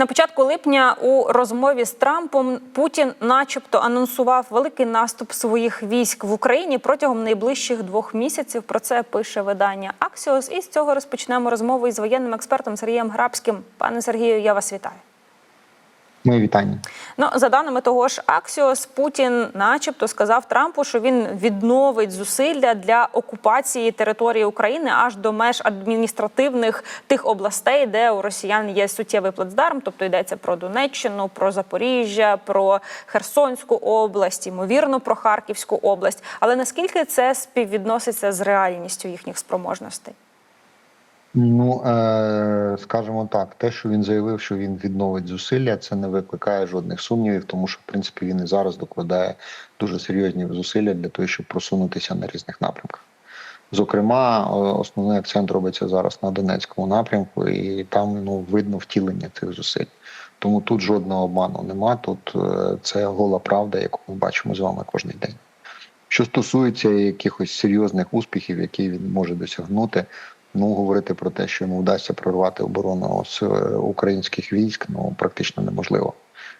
На початку липня у розмові з Трампом Путін, начебто, анонсував великий наступ своїх військ в Україні протягом найближчих двох місяців. Про це пише видання Аксіос. І з цього розпочнемо розмову із воєнним експертом Сергієм Грабським. Пане Сергію, я вас вітаю. Мої вітання. Ну, за даними того ж Аксіос, Путін, начебто, сказав Трампу, що він відновить зусилля для окупації території України аж до меж адміністративних тих областей, де у росіян є суттєвий плацдарм. Тобто йдеться про Донеччину, про Запоріжжя, про Херсонську область, ймовірно, про Харківську область. Але наскільки це співвідноситься з реальністю їхніх спроможностей? Ну е, скажімо так, те, що він заявив, що він відновить зусилля, це не викликає жодних сумнівів, тому що в принципі він і зараз докладає дуже серйозні зусилля для того, щоб просунутися на різних напрямках. Зокрема, основний акцент робиться зараз на Донецькому напрямку, і там ну видно втілення цих зусиль. Тому тут жодного обману нема. Тут е, це гола правда, яку ми бачимо з вами кожен день. Що стосується якихось серйозних успіхів, які він може досягнути, ну говорити про те, що йому вдасться прорвати оборону з е, українських військ, ну практично неможливо.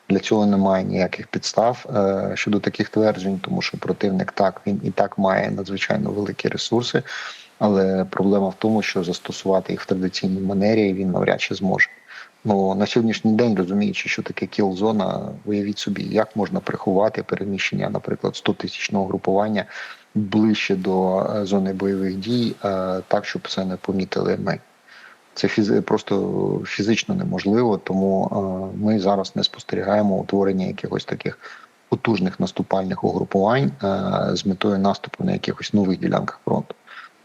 Для цього немає ніяких підстав е, щодо таких тверджень, тому що противник так він і так має надзвичайно великі ресурси, але проблема в тому, що застосувати їх в традиційній манері він навряд чи зможе. Ну на сьогоднішній день, розуміючи, що таке кіл-зона, уявіть собі, як можна приховати переміщення, наприклад, 100 тисячного групування ближче до е, зони бойових дій, е, так щоб це не помітили ми. Це фізи просто фізично неможливо, тому е, ми зараз не спостерігаємо утворення якихось таких потужних наступальних угрупувань з метою наступу на якихось нових ділянках фронту.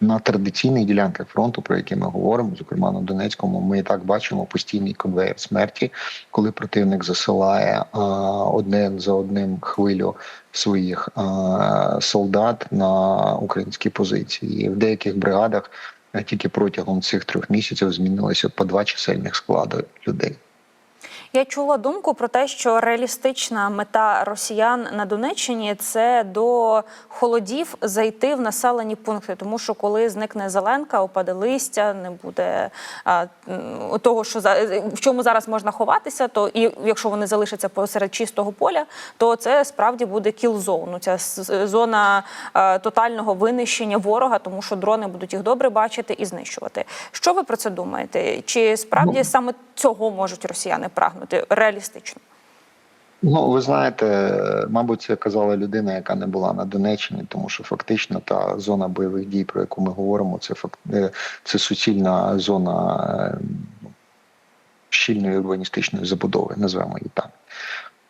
На традиційних ділянках фронту, про які ми говоримо, зокрема на Донецькому, ми і так бачимо постійний конвейер смерті, коли противник засилає а, одне за одним хвилю своїх а, солдат на українські позиції. І в деяких бригадах тільки протягом цих трьох місяців змінилося по два чисельних склади людей. Я чула думку про те, що реалістична мета росіян на Донеччині це до холодів зайти в населені пункти, тому що коли зникне зеленка, опаде листя, не буде а, того, що за в чому зараз можна ховатися, то і якщо вони залишаться посеред чистого поля, то це справді буде кіл-зону. Ця зона а, тотального винищення ворога, тому що дрони будуть їх добре бачити і знищувати. Що ви про це думаєте? Чи справді Ну, саме цього можуть росіяни прагнути реалістично? Ну, ви знаєте, мабуть, це казала людина, яка не була на Донеччині, тому що фактично та зона бойових дій, про яку ми говоримо, це факт е, це суцільна зона е, щільної урбаністичної забудови, називаємо її так.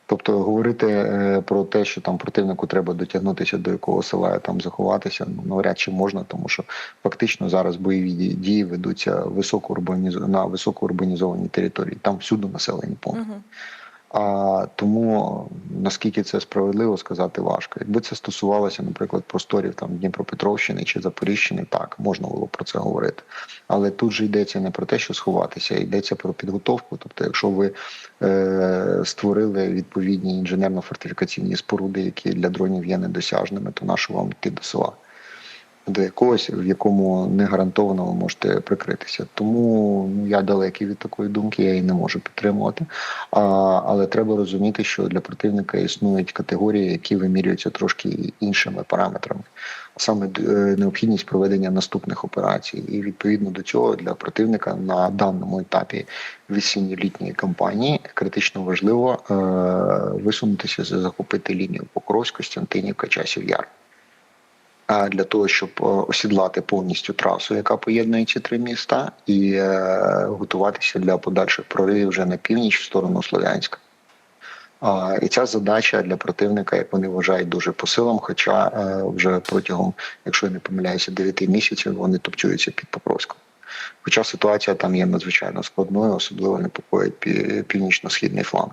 Тобто говорити е, про те, що там противнику треба дотягнутися до якого села там заховатися, ну навряд чи можна, тому що фактично зараз бойові дії- ведуться високо на високоурбанізованій території. Там всюди населені пункти. Угу. А тому наскільки це справедливо сказати важко. Якби це стосувалося, наприклад, просторів там Дніпропетровщини чи Запоріжжини, так можна було про це говорити. Але тут же йдеться не про те, що сховатися, йдеться про підготовку. Тобто, якщо ви е, створили відповідні інженерно-фортифікаційні споруди, які для дронів є недосяжними, то нащо вам йти до села? До якогось, в якому не гарантовано ви можете прикритися. Тому ну, я далекий від такої думки, я її не можу підтримувати. А, але треба розуміти, що для противника існують категорії, які вимірюються трошки іншими параметрами, саме е, необхідність проведення наступних операцій. І відповідно до цього для противника на даному етапі весінньо-літньої кампанії критично важливо е, висунутися захопити лінію Покровськ, Костянтинівка, Часів Яр. Для того, щоб е, осідлати повністю трасу, яка поєднує ці три міста, і е, готуватися для подальших проривів вже на північ в сторону Слов'янська. І ця задача для противника, як вони вважають, дуже по силам. Хоча е, вже протягом, якщо я не помиляюся, 9 місяців вони топчуються під Покровськом. Хоча ситуація там є надзвичайно складною, особливо непокоїть північно-східний фланг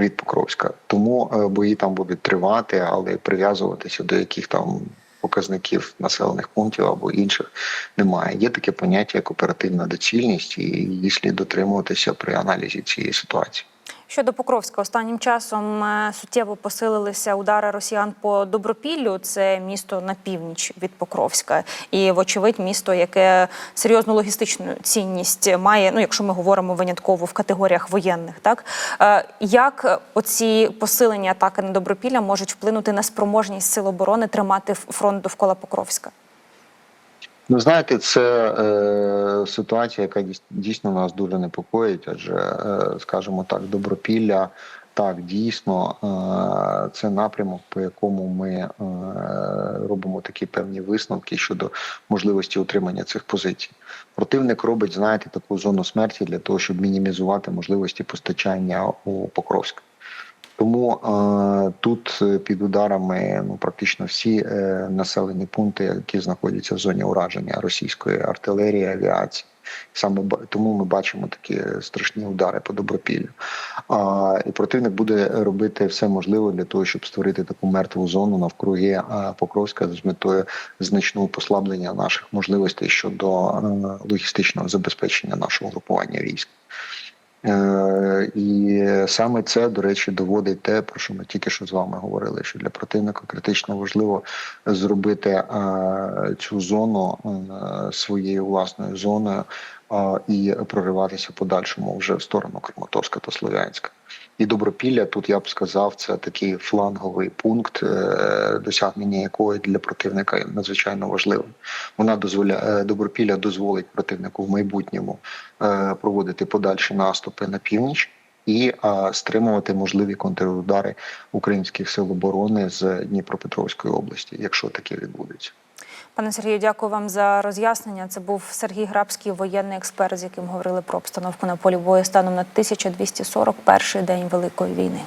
від Покровська. Тому бої там будуть тривати, але прив'язуватися до яких там показників населених пунктів або інших немає. Є таке поняття як оперативна доцільність, і її слід дотримуватися при аналізі цієї ситуації. Щодо Покровська, останнім часом е, суттєво посилилися удари росіян по Добропіллю. Це місто на північ від Покровська, і вочевидь, місто, яке серйозну логістичну цінність має. Ну, якщо ми говоримо винятково в категоріях воєнних, так Е, як оці посилення атаки на Добропілля можуть вплинути на спроможність сил оборони тримати фронт довкола Покровська? Ну, знаєте, це е, ситуація, яка дійс- дійсно нас дуже непокоїть, адже, е, скажімо так, добропілля. Так, дійсно, е, це напрямок, по якому ми е, робимо такі певні висновки щодо можливості утримання цих позицій. Противник робить, знаєте, таку зону смерті для того, щоб мінімізувати можливості постачання у Покровськ. Тому е, тут е, під ударами ну практично всі е, населені пункти, які знаходяться в зоні ураження російської артилерії, авіації. Саме тому ми бачимо такі страшні удари по добропіллю. А, і противник буде робити все можливе для того, щоб створити таку мертву зону навкруги Покровська з метою значного послаблення наших можливостей щодо е, логістичного забезпечення нашого групування військ. Е, І саме це, до речі, доводить те, про що ми тільки що з вами говорили, що для противника критично важливо зробити е, цю зону е, своєю власною зоною і прориватися подальшому вже в сторону Краматорська та Слов'янська. І добропілля тут я б сказав, це такий фланговий пункт, е, досягнення якої для противника надзвичайно важливим. Вона дозволяє добропілля дозволить противнику в майбутньому е, проводити подальші наступи на північ і е, стримувати можливі контрудари українських сил оборони з Дніпропетровської області, якщо таке відбудеться. Пане Сергію, дякую вам за роз'яснення. Це був Сергій Грабський, воєнний експерт, з яким говорили про обстановку на полі бою станом на 1241 день Великої війни.